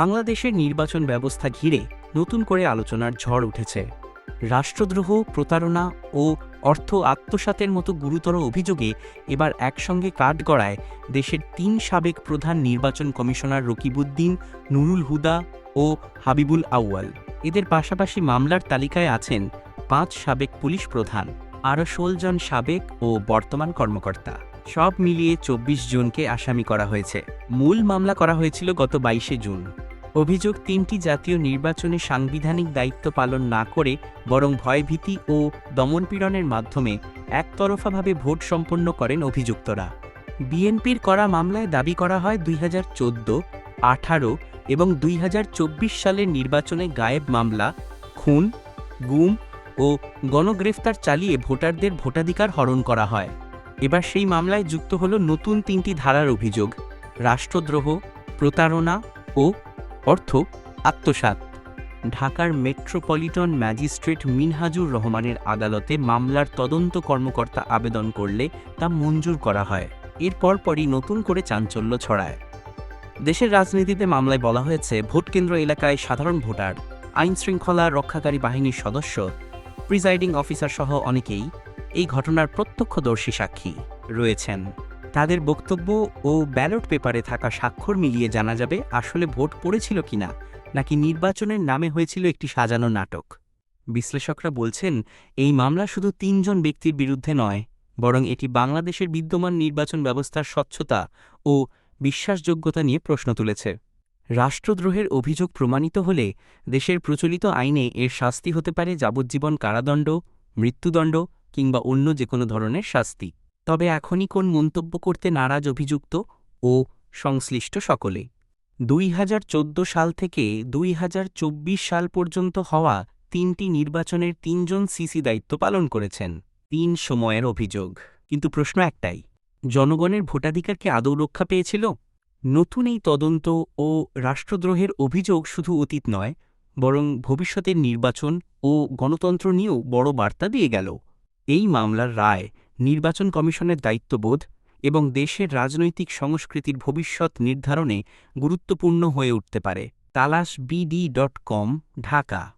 বাংলাদেশের নির্বাচন ব্যবস্থা ঘিরে নতুন করে আলোচনার ঝড় উঠেছে। রাষ্ট্রদ্রোহ, প্রতারণা ও অর্থ আত্মসাতের মতো গুরুতর অভিযোগে এবার একসঙ্গে কাঠ গড়ায় দেশের তিন সাবেক প্রধান নির্বাচন কমিশনার রকিবউদ্দিন, নুরুল হুদা ও হাবিবুল আউয়াল। এদের পাশাপাশি মামলার তালিকায় আছেন পাঁচ সাবেক পুলিশ প্রধান, আরও ষোল জন সাবেক ও বর্তমান কর্মকর্তা। সব মিলিয়ে চব্বিশ জনকে আসামি করা হয়েছে। মূল মামলা করা হয়েছিল গত বাইশে জুন। অভিযোগ তিনটি জাতীয় নির্বাচনে সাংবিধানিক দায়িত্ব পালন না করে, বরং ভয়ভীতি ও দমনপীড়নের মাধ্যমে একতরফাভাবে ভোট সম্পন্ন করেন অভিযুক্তরা। বিএনপির করা মামলায় দাবি করা হয় দুই হাজার চোদ্দ, আঠারো এবং দুই হাজার চব্বিশ সালের নির্বাচনে গায়েব মামলা, খুন, গুম ও গণগ্রেফতার চালিয়ে ভোটারদের ভোটাধিকার হরণ করা হয়। এবার সেই মামলায় যুক্ত হল নতুন তিনটি ধারার অভিযোগ, রাষ্ট্রদ্রোহ, প্রতারণা ও অর্থ, আত্মসাৎ। ঢাকার মেট্রোপলিটন ম্যাজিস্ট্রেট মিনহাজুর রহমানের আদালতে মামলার তদন্ত কর্মকর্তা আবেদন করলে তা মঞ্জুর করা হয়। এর পরপরই নতুন করে চাঞ্চল্য ছড়ায়। দেশের রাজনীতিতে মামলায় বলা হয়েছে ভোটকেন্দ্র এলাকায় সাধারণ ভোটার আইন শৃঙ্খলা রক্ষাকারী বাহিনীর সদস্য, প্রিজাইডিং অফিসার সহ অনেকেই এই ঘটনার প্রত্যক্ষদর্শী সাক্ষী রয়েছেন। তাদের বক্তব্য ও ব্যালট পেপারে থাকা স্বাক্ষর মিলিয়ে জানা যাবে আসলে ভোট পড়েছিল কিনা, নাকি নির্বাচনের নামে হয়েছিল একটি সাজানো নাটক। বিশ্লেষকরা বলছেন, এই মামলা শুধু তিনজন ব্যক্তির বিরুদ্ধে নয়, বরং এটি বাংলাদেশের বিদ্যমান নির্বাচন ব্যবস্থার স্বচ্ছতা ও বিশ্বাসযোগ্যতা নিয়ে প্রশ্ন তুলেছে। রাষ্ট্রদ্রোহের অভিযোগ প্রমাণিত হলে দেশের প্রচলিত আইনে এর শাস্তি হতে পারে যাবজ্জীবন কারাদণ্ড, মৃত্যুদণ্ড কিংবা অন্য যে কোনো ধরনের শাস্তি। তবে এখনই কোন মন্তব্য করতে নারাজ অভিযুক্ত ও সংশ্লিষ্ট সকলে। দুই হাজার চোদ্দ সাল থেকে দুই হাজার চব্বিশ সাল পর্যন্ত হওয়া তিনটি নির্বাচনের তিনজন সিসি দায়িত্ব পালন করেছেন। তিন সময়ের অভিযোগ। কিন্তু প্রশ্ন একটাই, জনগণের ভোটাধিকার কি আদৌ রক্ষা পেয়েছিল? নতুন এই তদন্ত ও রাষ্ট্রদ্রোহের অভিযোগ শুধু অতীত নয়, বরং ভবিষ্যতের নির্বাচন ও গণতন্ত্র নিয়েও বড় বার্তা দিয়ে গেল। এই মামলার রায় নির্বাচন কমিশনের দায়িত্ববোধ এবং দেশের রাজনৈতিক সংস্কৃতির ভবিষ্যৎ নির্ধারণে গুরুত্বপূর্ণ হয়ে উঠতে পারে। তালাশ বিডি ডট কম, ঢাকা।